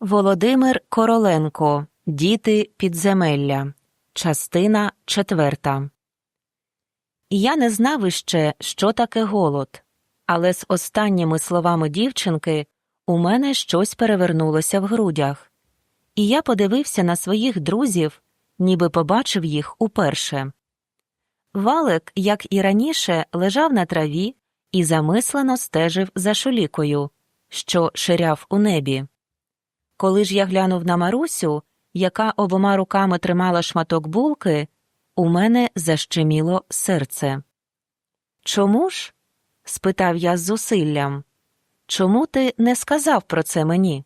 Володимир Короленко Діти підземелля. Частина четверта. Я не знав іще, що таке голод, але з останніми словами дівчинки у мене щось перевернулося в грудях, і я подивився на своїх друзів, ніби побачив їх уперше. Валик, як і раніше, лежав на траві і замислено стежив за шулікою, що ширяв у небі. Коли ж я глянув на Марусю, яка обома руками тримала шматок булки, у мене защеміло серце. Чому ж? спитав я з зусиллям. Чому ти не сказав про це мені?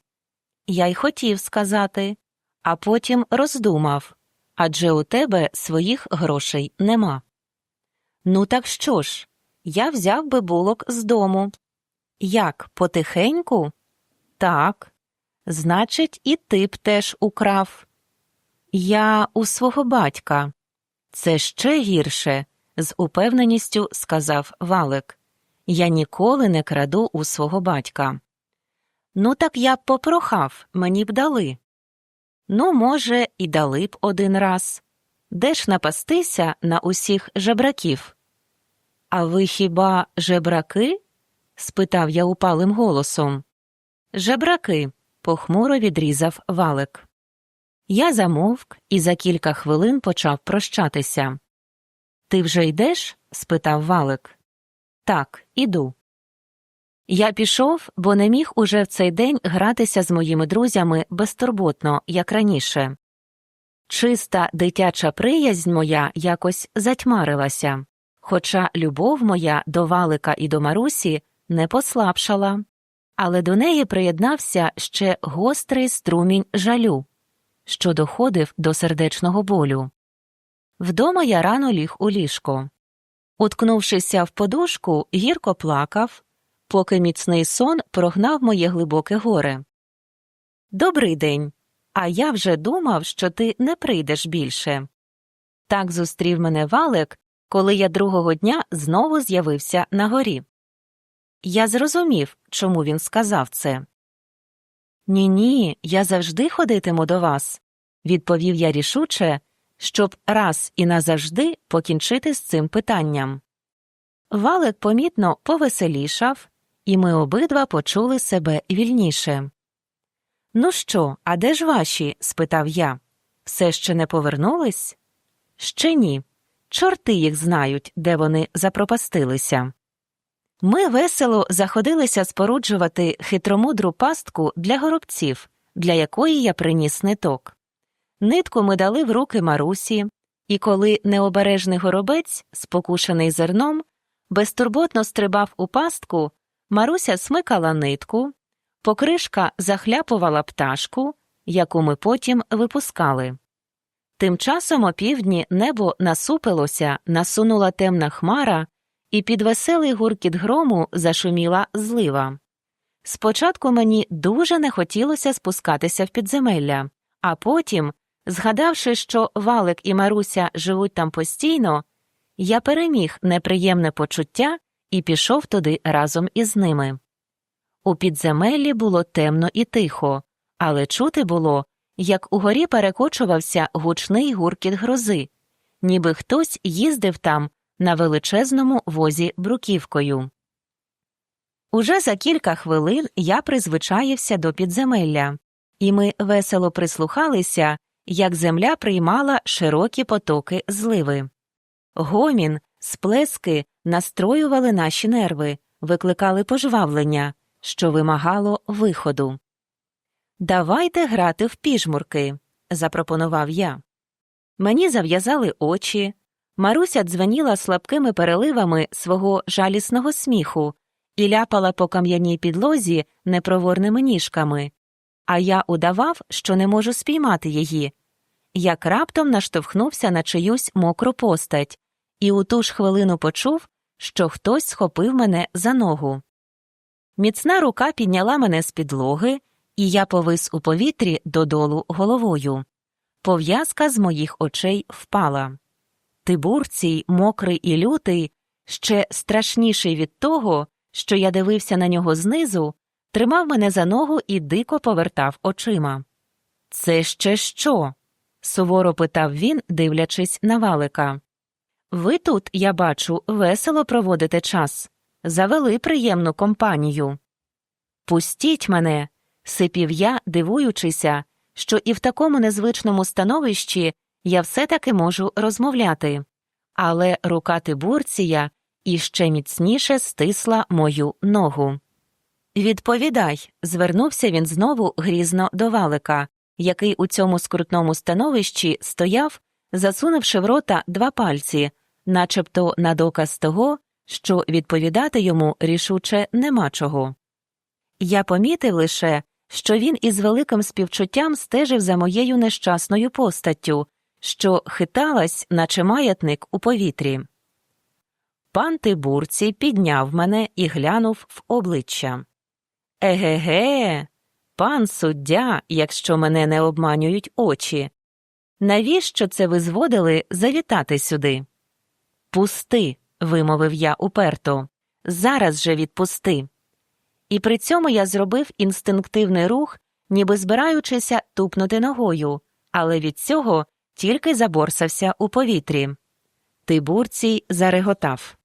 Я й хотів сказати, а потім роздумав адже у тебе своїх грошей нема. Ну, так що ж? Я взяв би булок з дому. Як, потихеньку? Так. Значить, і ти б теж украв. Я у свого батька. Це ще гірше, з упевненістю сказав Валик. Я ніколи не краду у свого батька. Ну, так я б попрохав, мені б дали. Ну, може, і дали б один раз. Де ж напастися на усіх жебраків? А ви хіба жебраки? спитав я упалим голосом. Жебраки похмуро відрізав валик. Я замовк і за кілька хвилин почав прощатися. Ти вже йдеш? спитав валик. Так, іду. Я пішов, бо не міг уже в цей день гратися з моїми друзями безтурботно, як раніше. Чиста дитяча приязнь моя якось затьмарилася, хоча любов моя до валика і до Марусі не послабшала але до неї приєднався ще гострий струмінь жалю, що доходив до сердечного болю. Вдома я рано ліг у ліжко. Уткнувшися в подушку, гірко плакав, поки міцний сон прогнав моє глибоке горе. Добрий день. А я вже думав, що ти не прийдеш більше. Так зустрів мене валик, коли я другого дня знову з'явився на горі. Я зрозумів, чому він сказав це. Ні, ні, я завжди ходитиму до вас, відповів я рішуче, щоб раз і назавжди покінчити з цим питанням. Валик помітно повеселішав, і ми обидва почули себе вільніше. Ну що, а де ж ваші? спитав я. Все ще не повернулись? Ще ні. Чорти їх знають, де вони запропастилися. Ми весело заходилися споруджувати хитромудру пастку для горобців, для якої я приніс ниток. Нитку ми дали в руки Марусі, і коли необережний горобець, спокушений зерном, безтурботно стрибав у пастку, Маруся смикала нитку, покришка захляпувала пташку, яку ми потім випускали. Тим часом опівдні небо насупилося, насунула темна хмара і під веселий гуркіт грому зашуміла злива. Спочатку мені дуже не хотілося спускатися в підземелля, а потім, згадавши, що Валик і Маруся живуть там постійно, я переміг неприємне почуття і пішов туди разом із ними. У підземеллі було темно і тихо, але чути було, як угорі перекочувався гучний гуркіт грози, ніби хтось їздив там на величезному возі бруківкою. Уже за кілька хвилин я призвичаївся до підземелля, і ми весело прислухалися, як земля приймала широкі потоки зливи. Гомін, сплески настроювали наші нерви, викликали пожвавлення, що вимагало виходу. Давайте грати в піжмурки, запропонував я. Мені зав'язали очі, Маруся дзвеніла слабкими переливами свого жалісного сміху і ляпала по кам'яній підлозі непроворними ніжками, а я удавав, що не можу спіймати її. Як раптом наштовхнувся на чиюсь мокру постать, і у ту ж хвилину почув, що хтось схопив мене за ногу. Міцна рука підняла мене з підлоги, і я повис у повітрі додолу головою. Пов'язка з моїх очей впала. Тибурцій, мокрий і лютий, ще страшніший від того, що я дивився на нього знизу, тримав мене за ногу і дико повертав очима. Це ще що? суворо питав він, дивлячись на валика. Ви тут, я бачу, весело проводите час. Завели приємну компанію. Пустіть мене, сипів я, дивуючися, що і в такому незвичному становищі я все таки можу розмовляти. Але рука Тибурція іще міцніше стисла мою ногу. Відповідай, звернувся він знову грізно до валика, який у цьому скрутному становищі стояв, засунувши в рота два пальці, начебто на доказ того, що відповідати йому рішуче нема чого. Я помітив лише, що він із великим співчуттям стежив за моєю нещасною постаттю, що хиталась, наче маятник у повітрі. Пан Тибурці підняв мене і глянув в обличчя. Еге-ге, пан суддя, якщо мене не обманюють очі. Навіщо це ви зводили завітати сюди? Пусти, вимовив я уперто. Зараз же відпусти. І при цьому я зробив інстинктивний рух, ніби збираючися тупнути ногою, але від цього тільки заборсався у повітрі. Тибурцій зареготав.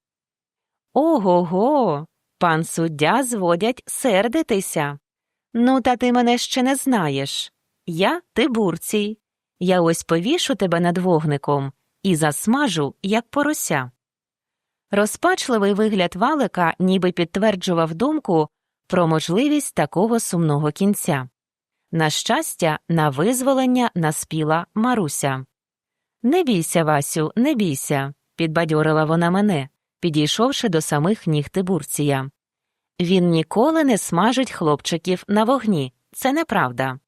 Ого го. Пан суддя зводять сердитися. Ну, та ти мене ще не знаєш. Я Тибурцій. Я ось повішу тебе над вогником і засмажу, як порося. Розпачливий вигляд валика ніби підтверджував думку про можливість такого сумного кінця. На щастя, на визволення наспіла Маруся. Не бійся, Васю, не бійся, підбадьорила вона мене, підійшовши до самих ніг Тибурція. Він ніколи не смажить хлопчиків на вогні. Це неправда.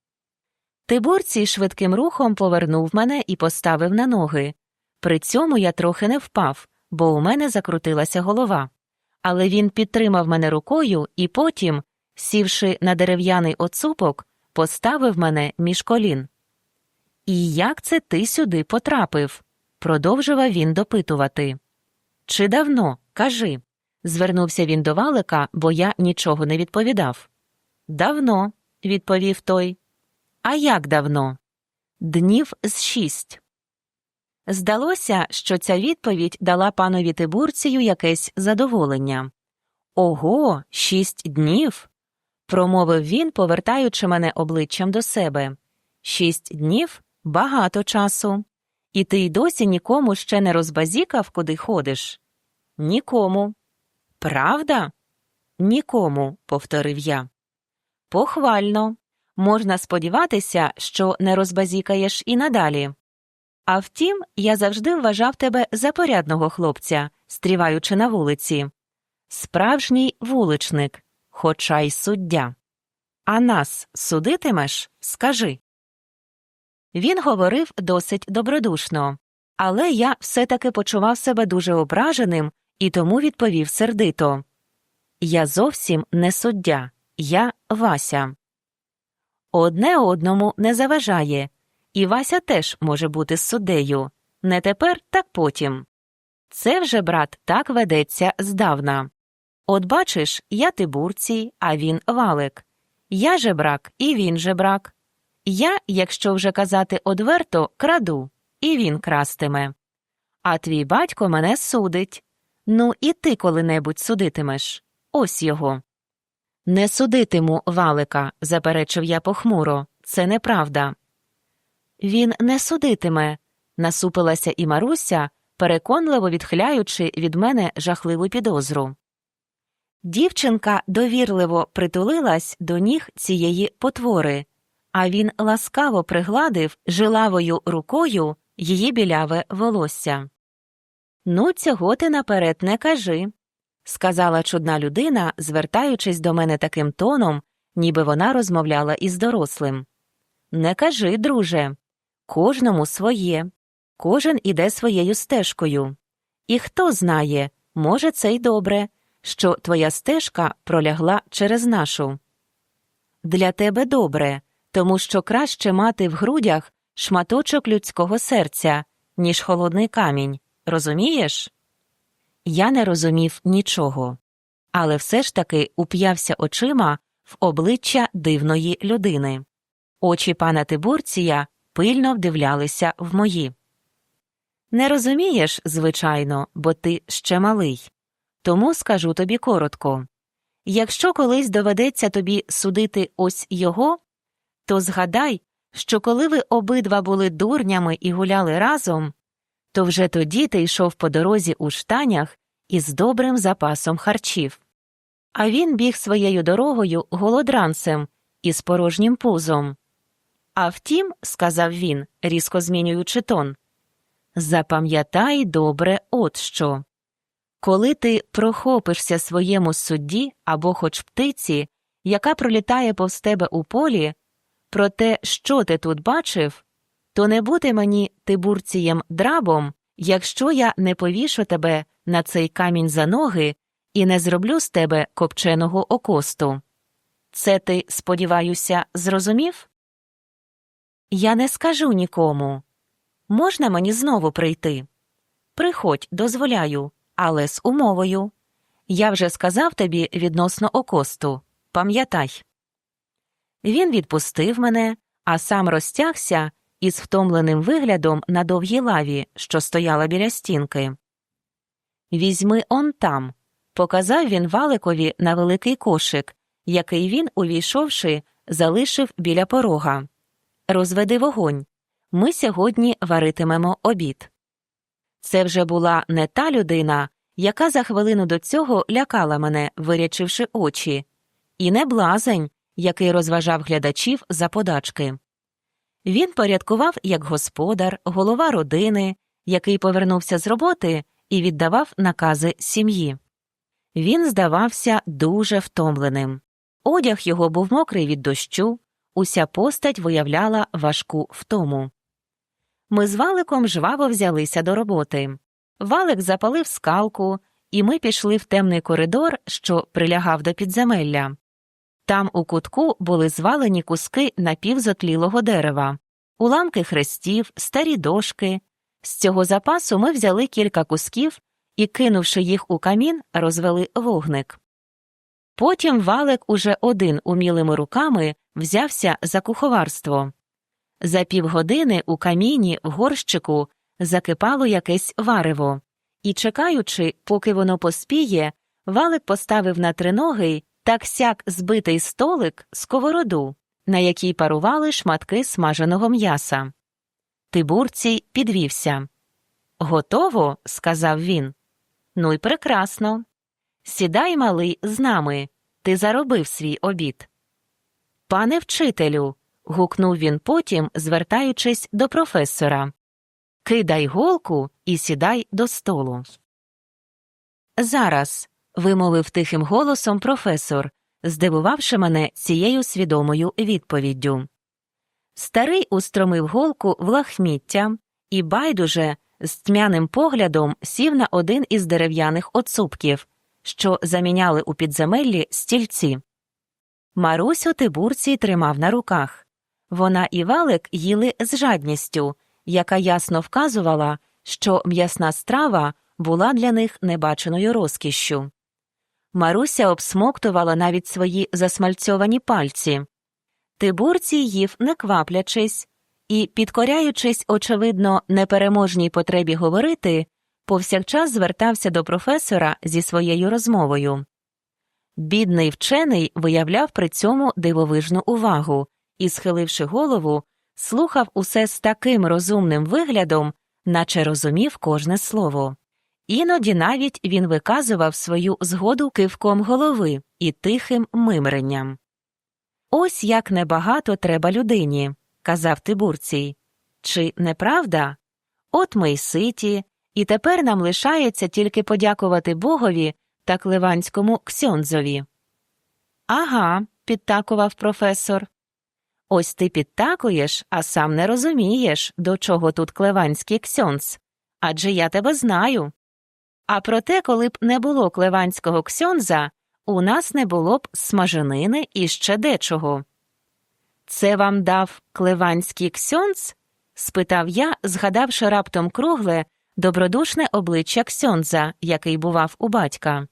Тибурцій швидким рухом повернув мене і поставив на ноги. При цьому я трохи не впав, бо у мене закрутилася голова. Але він підтримав мене рукою і потім, сівши на дерев'яний оцупок, поставив мене між колін. І як це ти сюди потрапив? продовжував він допитувати. Чи давно? Кажи. Звернувся він до валика, бо я нічого не відповідав. Давно, відповів той. А як давно? Днів з шість. Здалося, що ця відповідь дала панові Тибурцію якесь задоволення. Ого, шість днів. Промовив він, повертаючи мене обличчям до себе. Шість днів багато часу. І ти й досі нікому ще не розбазікав, куди ходиш? Нікому. Правда? Нікому, повторив я. Похвально. Можна сподіватися, що не розбазікаєш і надалі. А втім, я завжди вважав тебе за порядного хлопця, стріваючи на вулиці. Справжній вуличник, хоча й суддя. А нас судитимеш? Скажи. Він говорив досить добродушно, але я все таки почував себе дуже ображеним і тому відповів сердито Я зовсім не суддя, я Вася. Одне одному не заважає, і Вася теж може бути суддею. Не тепер, так потім. Це вже, брат, так ведеться здавна. От бачиш, я Тибурцій, а він валик. Я жебрак, і він жебрак. Я, якщо вже казати одверто, краду, і він крастиме. А твій батько мене судить. Ну, і ти коли-небудь судитимеш. Ось його. Не судитиму, валика, заперечив я похмуро. Це неправда. Він не судитиме, насупилася і Маруся, переконливо відхиляючи від мене жахливу підозру. Дівчинка довірливо притулилась до ніг цієї потвори, а він ласкаво пригладив жилавою рукою її біляве волосся. Ну, цього ти наперед не кажи, сказала чудна людина, звертаючись до мене таким тоном, ніби вона розмовляла із дорослим. Не кажи, друже, кожному своє, кожен іде своєю стежкою. І хто знає, може, це й добре, що твоя стежка пролягла через нашу. Для тебе добре, тому що краще мати в грудях шматочок людського серця, ніж холодний камінь. Розумієш? Я не розумів нічого, але все ж таки уп'явся очима в обличчя дивної людини. Очі пана Тибурція пильно вдивлялися в мої. Не розумієш, звичайно, бо ти ще малий. Тому скажу тобі коротко якщо колись доведеться тобі судити ось його, то згадай, що коли ви обидва були дурнями і гуляли разом, то вже тоді ти йшов по дорозі у штанях із добрим запасом харчів. А він біг своєю дорогою голодранцем із порожнім пузом. А втім, сказав він, різко змінюючи тон, запам'ятай добре от що. Коли ти прохопишся своєму судді або хоч птиці, яка пролітає повз тебе у полі, про те, що ти тут бачив, то не бути мені тибурцієм драбом, якщо я не повішу тебе на цей камінь за ноги і не зроблю з тебе копченого окосту. Це ти, сподіваюся, зрозумів? Я не скажу нікому. Можна мені знову прийти? Приходь, дозволяю, але з умовою. Я вже сказав тобі відносно окосту. Пам'ятай. Він відпустив мене, а сам розтягся із втомленим виглядом на довгій лаві, що стояла біля стінки. Візьми он там, показав він валикові на великий кошик, який він, увійшовши, залишив біля порога. Розведи вогонь. Ми сьогодні варитимемо обід. Це вже була не та людина, яка за хвилину до цього лякала мене, вирячивши очі, і не блазень, який розважав глядачів за подачки. Він порядкував як господар, голова родини, який повернувся з роботи і віддавав накази сім'ї. Він здавався дуже втомленим. Одяг його був мокрий від дощу, уся постать виявляла важку втому. Ми з валиком жваво взялися до роботи. Валик запалив скалку, і ми пішли в темний коридор, що прилягав до підземелля. Там у кутку були звалені куски напівзотлілого дерева, уламки хрестів, старі дошки. З цього запасу ми взяли кілька кусків і, кинувши їх у камін, розвели вогник. Потім валик уже один умілими руками взявся за куховарство. За півгодини у каміні в горщику закипало якесь варево, і, чекаючи, поки воно поспіє, валик поставив на триноги так сяк збитий столик сковороду, на якій парували шматки смаженого м'яса. Тибурцій підвівся. Готово? сказав він. Ну й прекрасно. Сідай, малий, з нами. Ти заробив свій обід. Пане вчителю. Гукнув він потім, звертаючись до професора. Кидай голку і сідай до столу. Зараз. вимовив тихим голосом професор, здивувавши мене цією свідомою відповіддю. Старий устромив голку в лахміття і байдуже з тьмяним поглядом сів на один із дерев'яних оцупків, що заміняли у підземеллі стільці. Марусю Тибурцій тримав на руках. Вона і валик їли з жадністю, яка ясно вказувала, що м'ясна страва була для них небаченою розкішшю. Маруся обсмоктувала навіть свої засмальцьовані пальці. Тибурцій їв, не кваплячись, і, підкоряючись, очевидно, непереможній потребі говорити, повсякчас звертався до професора зі своєю розмовою. Бідний вчений виявляв при цьому дивовижну увагу і, схиливши голову, слухав усе з таким розумним виглядом, наче розумів кожне слово. Іноді навіть він виказував свою згоду кивком голови і тихим мимренням. Ось як небагато треба людині, казав Тибурцій. Чи не правда? От ми й ситі, і тепер нам лишається тільки подякувати Богові та Кливанському ксьонзові. Ага, підтакував професор. Ось ти підтакуєш, а сам не розумієш, до чого тут Клеванський ксьонз. Адже я тебе знаю. А проте, коли б не було клеванського ксьонза, у нас не було б смаженини і ще дечого. Це вам дав клеванський ксьонз? спитав я, згадавши раптом кругле, добродушне обличчя ксьонза, який бував у батька.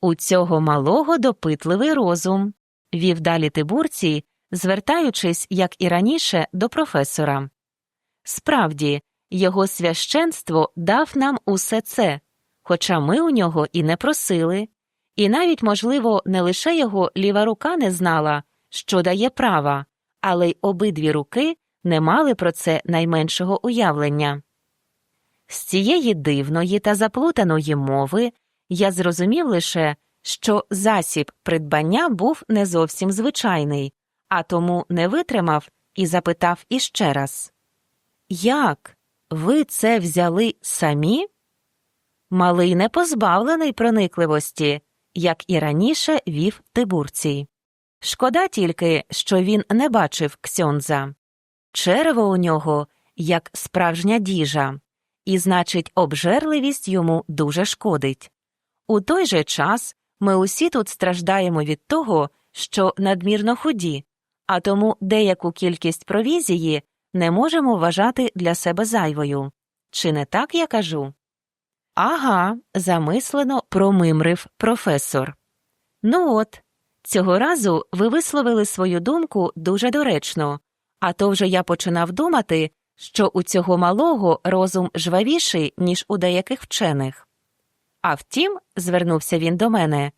У цього малого допитливий розум. вів далі Тибурцій, звертаючись, як і раніше, до професора. Справді, його священство дав нам усе це, хоча ми у нього і не просили, і навіть, можливо, не лише його ліва рука не знала, що дає права, але й обидві руки не мали про це найменшого уявлення. З цієї дивної та заплутаної мови я зрозумів лише, що засіб придбання був не зовсім звичайний, а тому не витримав і запитав іще раз Як? Ви це взяли самі? Малий не позбавлений проникливості, як і раніше вів Тибурцій. Шкода тільки, що він не бачив ксьондза. Черево у нього, як справжня діжа, і, значить, обжерливість йому дуже шкодить. У той же час ми усі тут страждаємо від того, що надмірно худі, а тому деяку кількість провізії не можемо вважати для себе зайвою. Чи не так я кажу? Ага, замислено промимрив професор. Ну от, цього разу ви висловили свою думку дуже доречно, а то вже я починав думати, що у цього малого розум жвавіший, ніж у деяких вчених. А втім, звернувся він до мене,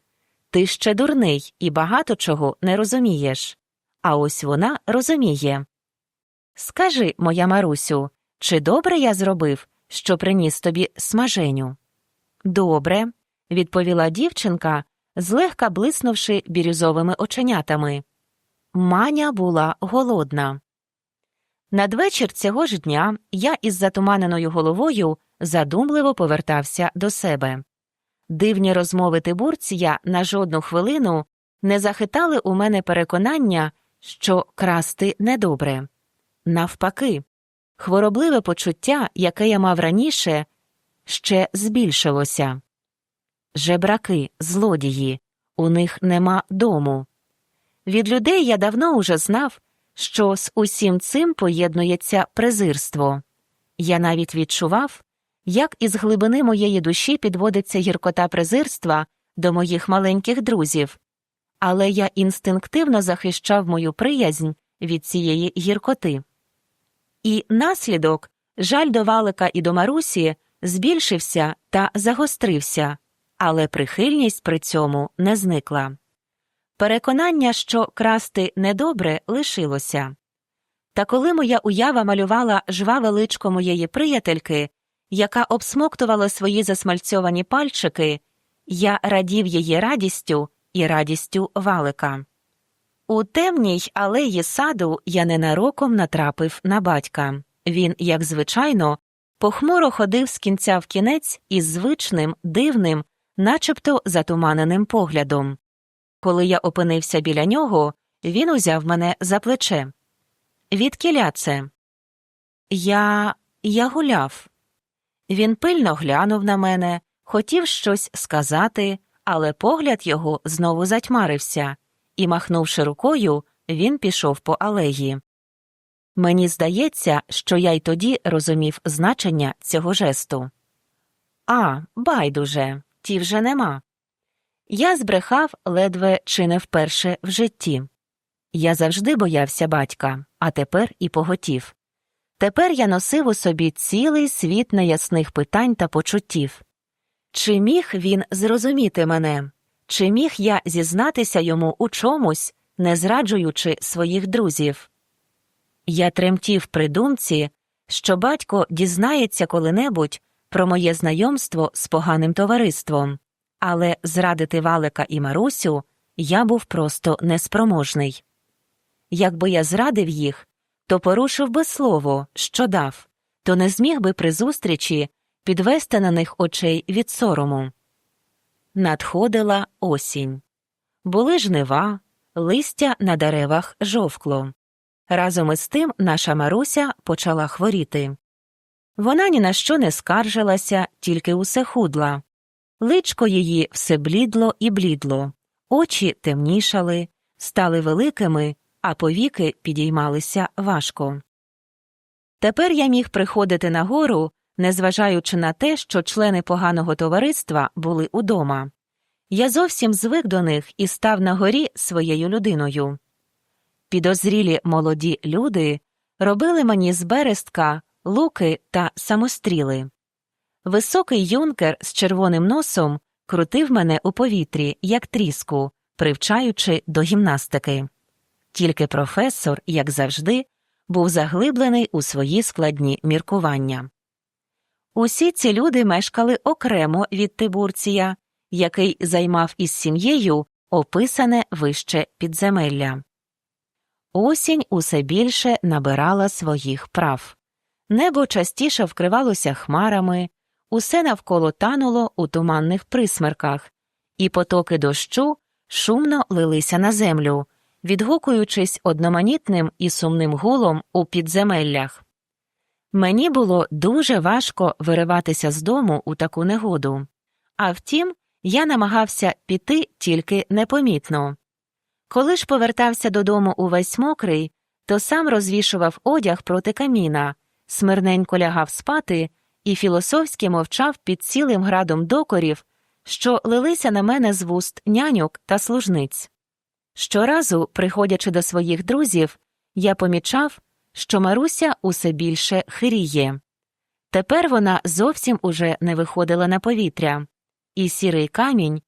ти ще дурний і багато чого не розумієш. А ось вона розуміє. Скажи, моя Марусю, чи добре я зробив, що приніс тобі смаженю? Добре, відповіла дівчинка, злегка блиснувши бірюзовими оченятами. Маня була голодна. Надвечір цього ж дня я із затуманеною головою задумливо повертався до себе. Дивні розмови Тибурція на жодну хвилину не захитали у мене переконання, що красти недобре. Навпаки, хворобливе почуття, яке я мав раніше, ще збільшилося. Жебраки, злодії, у них нема дому. Від людей я давно уже знав, що з усім цим поєднується презирство. Я навіть відчував, як із глибини моєї душі підводиться гіркота презирства до моїх маленьких друзів, але я інстинктивно захищав мою приязнь від цієї гіркоти. І наслідок жаль до Валика і до Марусі збільшився та загострився, але прихильність при цьому не зникла. Переконання, що красти недобре, лишилося. Та коли моя уява малювала жваве личко моєї приятельки, яка обсмоктувала свої засмальцьовані пальчики, я радів її радістю і радістю валика. У темній алеї саду я ненароком натрапив на батька. Він, як звичайно, похмуро ходив з кінця в кінець із звичним, дивним, начебто затуманеним поглядом. Коли я опинився біля нього, він узяв мене за плече. Відкіля це? Я. я гуляв. Він пильно глянув на мене, хотів щось сказати, але погляд його знову затьмарився, і, махнувши рукою, він пішов по алеї. Мені здається, що я й тоді розумів значення цього жесту. А, байдуже, ті вже нема. Я збрехав ледве чи не вперше в житті. Я завжди боявся батька, а тепер і поготів. Тепер я носив у собі цілий світ неясних питань та почуттів. Чи міг він зрозуміти мене, чи міг я зізнатися йому у чомусь, не зраджуючи своїх друзів? Я тремтів при думці, що батько дізнається коли-небудь про моє знайомство з поганим товариством, але зрадити Валика і Марусю я був просто неспроможний. Якби я зрадив їх, то порушив би слово, що дав, то не зміг би при зустрічі підвести на них очей від сорому. Надходила осінь. Були жнива, листя на деревах жовкло. Разом із тим наша Маруся почала хворіти. Вона ні на що не скаржилася, тільки усе худла. Личко її все блідло і блідло, очі темнішали, стали великими, а повіки підіймалися важко. Тепер я міг приходити на гору, незважаючи на те, що члени поганого товариства були удома. Я зовсім звик до них і став на горі своєю людиною. Підозрілі молоді люди робили мені з берестка луки та самостріли. Високий юнкер з червоним носом крутив мене у повітрі, як тріску, привчаючи до гімнастики. Тільки професор, як завжди, був заглиблений у свої складні міркування. Усі ці люди мешкали окремо від Тибурція, який займав із сім'єю описане вище підземелля. Осінь усе більше набирала своїх прав. Небо частіше вкривалося хмарами, усе навколо тануло у туманних присмерках, і потоки дощу шумно лилися на землю, відгукуючись одноманітним і сумним гулом у підземеллях. Мені було дуже важко вириватися з дому у таку негоду. А втім, я намагався піти тільки непомітно. Коли ж повертався додому увесь мокрий, то сам розвішував одяг проти каміна, смирненько лягав спати і філософськи мовчав під цілим градом докорів, що лилися на мене з вуст няньок та служниць. Щоразу, приходячи до своїх друзів, я помічав, що Маруся усе більше хиріє. Тепер вона зовсім уже не виходила на повітря, і сірий камінь,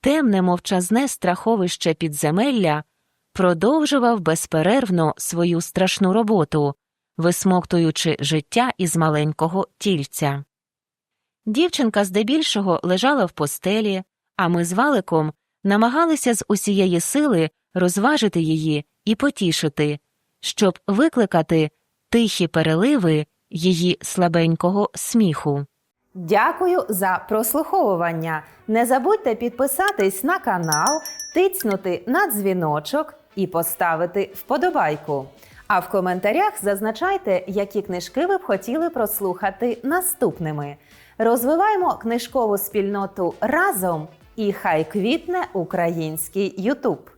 темне мовчазне страховище підземелля, продовжував безперервно свою страшну роботу, висмоктуючи життя із маленького тільця. Дівчинка здебільшого лежала в постелі, а ми з валиком намагалися з усієї сили розважити її і потішити, щоб викликати тихі переливи її слабенького сміху. Дякую за прослуховування. Не забудьте підписатись на канал, тицнути на дзвіночок і поставити вподобайку. А в коментарях зазначайте, які книжки ви б хотіли прослухати наступними. Розвиваємо книжкову спільноту разом і хай квітне український Ютуб.